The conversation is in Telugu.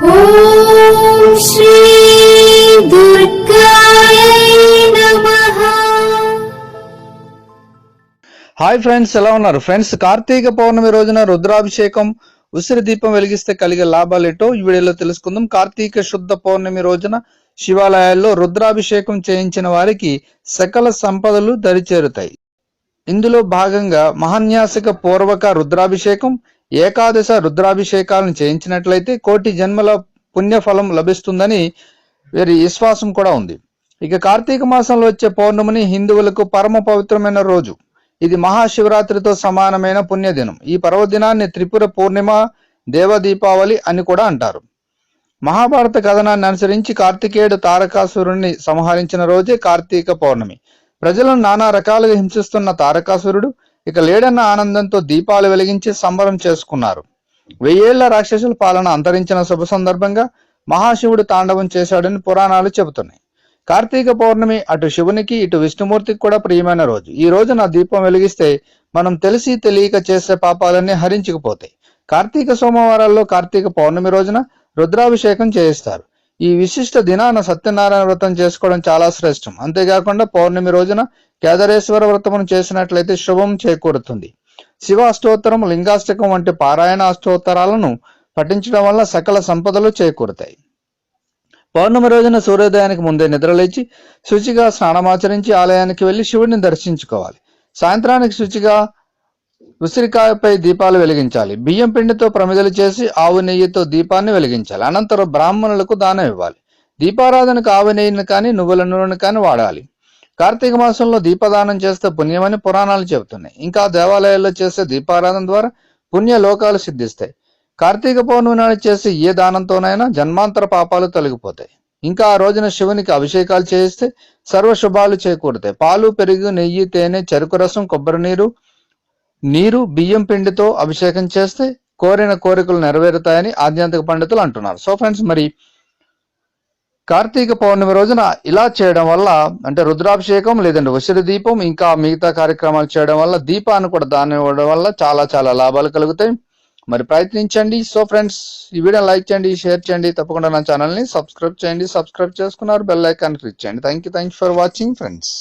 హాయ్ ఫ్రెండ్స్ ఎలా ఉన్నారు? ఫ్రెండ్స్ కార్తీక పౌర్ణమి రోజున రుద్రాభిషేకం ఉసిరి దీపం వెలిగిస్తే కలిగే లాభాలు ఏటో ఈ వీడియోలో తెలుసుకుందాం. కార్తీక శుద్ధ పౌర్ణమి రోజున శివాలయాల్లో రుద్రాభిషేకం చేయించిన వారికి సకల సంపదలు దరిచేరుతాయి. ఇందులో భాగంగా మహాన్యాసిక పూర్వక రుద్రాభిషేకం ఏకాదశ రుద్రాభిషేకాలను చేయించినట్లయితే కోటి జన్మల పుణ్యఫలం లభిస్తుందని వీరి విశ్వాసం కూడా ఉంది. ఇక కార్తీక మాసంలో వచ్చే పౌర్ణమిని హిందువులకు పరమ పవిత్రమైన రోజు. ఇది మహాశివరాత్రితో సమానమైన పుణ్యదినం. ఈ పర్వదినాన్ని త్రిపుర పూర్ణిమ దేవ దీపావళి అని కూడా అంటారు. మహాభారత కథనాన్ని అనుసరించి కార్తికేయుడు తారకాసురుణ్ణి సంహరించిన రోజే కార్తీక పౌర్ణమి. ప్రజలను నానా రకాలుగా హింసిస్తున్న తారకాసురుడు ఇక లేడన్న ఆనందంతో దీపాలు వెలిగించి సంబరం చేసుకున్నారు. వెయ్యేళ్ళ రాక్షసుల పాలన అంతరించిన శుభ సందర్భంగా మహాశివుడు తాండవం చేశాడని పురాణాలు చెబుతున్నాయి. కార్తీక పౌర్ణమి అటు శివునికి ఇటు విష్ణుమూర్తికి కూడా ప్రియమైన రోజు. ఈ రోజున దీపం వెలిగిస్తే మనం తెలిసి తెలియక చేసే పాపాలన్నీ హరించుకుపోతాయి. కార్తీక సోమవారాల్లో కార్తీక పౌర్ణమి రోజున రుద్రాభిషేకం చేయిస్తారు. ఈ విశిష్ట దినాన సత్యనారాయణ వ్రతం చేసుకోవడం చాలా శ్రేష్టం. అంతేకాకుండా పౌర్ణమి రోజున కేదారేశ్వర వ్రతమును చేసినట్లయితే శుభం చేకూరుతుంది. శివ అష్టోత్తరం లింగాష్టకం వంటి పారాయణ అష్టోత్తరాలను పఠించడం వల్ల సకల సంపదలు చేకూరుతాయి. పౌర్ణమి రోజున సూర్యోదయానికి ముందే నిద్రలేచి శుచిగా స్నానమాచరించి ఆలయానికి వెళ్ళి శివుడిని దర్శించుకోవాలి. సాయంత్రానికి శుచిగా ఉసిరికాయపై దీపాలు వెలిగించాలి. బియ్యం పిండితో ప్రమిదలు చేసి ఆవు నెయ్యితో దీపాన్ని వెలిగించాలి. అనంతరం బ్రాహ్మణులకు దానం ఇవ్వాలి. దీపారాధనకు ఆవు నెయ్యిని కానీ నువ్వుల నూనెను కానీ వాడాలి. కార్తీక మాసంలో దీపదానం చేస్తే పుణ్యమని పురాణాలు చెబుతున్నాయి. ఇంకా దేవాలయాల్లో చేసే దీపారాధన ద్వారా పుణ్య లోకాలు సిద్ధిస్తాయి. కార్తీక పౌర్ణమి నాడు ఏ దానంతోనైనా జన్మాంతర పాపాలు తొలగిపోతాయి. ఇంకా ఆ రోజున శివునికి అభిషేకాలు చేయిస్తే సర్వ శుభాలు చేకూరుతాయి. పాలు పెరుగు నెయ్యి తేనె చెరుకు రసం కొబ్బరి నీరు నీరు బియ్యం పిండితో అభిషేకం చేస్తే కోరిన కోరికలు నెరవేరుతాయని ఆధ్యాత్మిక పండితులు అంటున్నారు. సో ఫ్రెండ్స్ మరి కార్తీక పౌర్ణమి రోజున ఇలా చేయడం వల్ల అంటే రుద్రాభిషేకం లేదంటే ఉసిరి దీపం ఇంకా మిగతా కార్యక్రమాలు చేయడం వల్ల దీపాన్ని కూడా దానం ఇవ్వడం వల్ల చాలా చాలా లాభాలు కలుగుతాయి. మరి ప్రయత్నించండి. సో ఫ్రెండ్స్ ఈ వీడియో లైక్ చేయండి షేర్ చేయండి. తప్పకుండా నా ఛానల్ని సబ్స్క్రైబ్ చేయండి. సబ్స్క్రైబ్ చేసుకున్నారు బెల్ ఐకాన్ క్లిక్ చేయండి. Thank you thank you for watching friends